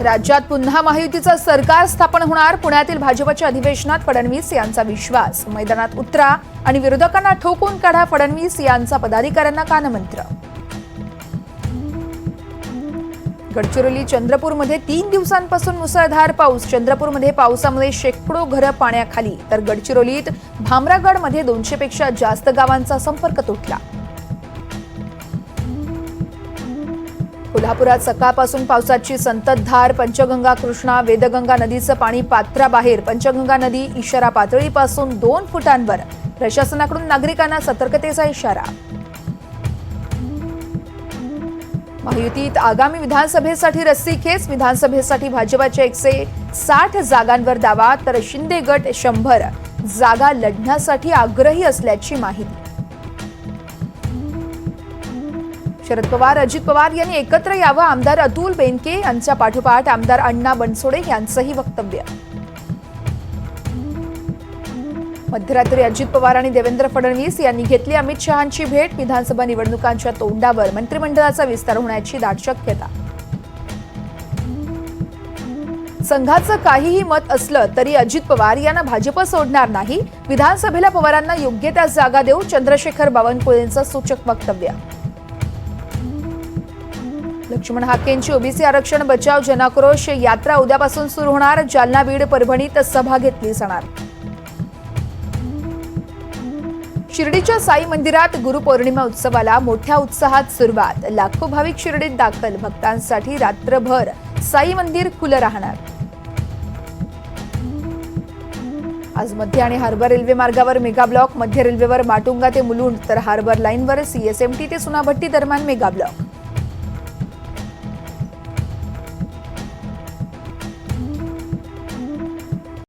राज्यात पुन्हा महायुतीचं सरकार स्थापन होणार. पुण्यातील भाजपच्या अधिवेशनात फडणवीस यांचा विश्वास. मैदानात उतरा आणि विरोधकांना ठोकून काढा फडणवीस यांचा पदाधिकाऱ्यांना कानमंत्र. गडचिरोली चंद्रपूरमध्ये तीन दिवसांपासून मुसळधार पाऊस. चंद्रपूरमध्ये पावसामुळे शेकडो घरं पाण्याखाली. तर गडचिरोलीत भामरागडमध्ये दोनशेपेक्षा जास्त गावांचा संपर्क तुटला. कोल्हापुरात सकाळपासून पावसाची संततधार पंचगंगा कृष्णा वेदगंगा नदीचं पाणी पात्राबाहेर. पंचगंगा नदी इशारा पातळीपासून दोन फुटांवर. प्रशासनाकडून नागरिकांना सतर्कतेचा इशारा. महायुतीत आगामी विधानसभेसाठी रस्सीखेच विधानसभेसाठी भाजपाच्या एकशे साठ जागांवर दावा तर शिंदे गट शंभर. जागा लढण्यासाठी आग्रही असल्याची माहिती. शरद पवार अजित पवार यांनी एकत्र यावं. आमदार अतुल बेनके यांच्या पाठोपाठ आमदार अण्णा बनसोडे यांचंही वक्तव्य. मध्यरात्री अजित पवार आणि देवेंद्र फडणवीस यांनी घेतली अमित शहांची भेट. विधानसभा निवडणुकांच्या तोंडावर मंत्रिमंडळाचा विस्तार होण्याची दाट शक्यता. संघाचं काहीही मत असलं तरी अजित पवार यांना भाजप सोडणार नाही. विधानसभेला पवारांना योग्य त्या जागा देऊ चंद्रशेखर बावनकुळेंचं सूचक वक्तव्य. लक्ष्मण हाकेंची ओबीसी आरक्षण बचाव जनाक्रोश यात्रा उद्यापासून सुरू होणार. जालना बीड परभणीत सभा घेतली जाणार. शिर्डीच्या साई मंदिरात गुरुपौर्णिमा उत्सवाला मोठ्या उत्साहात सुरुवात. लाखो भाविक शिर्डीत दाखल. भक्तांसाठी रात्रभर साई मंदिर खुलं राहणार. आज मध्य आणि हार्बर रेल्वे मार्गावर मेगा ब्लॉक मध्य रेल्वेवर माटुंगा ते मुलुंड तर हार्बर लाईनवर सीएसएमटी ते सुनाभट्टी दरम्यान मेगा ब्लॉक.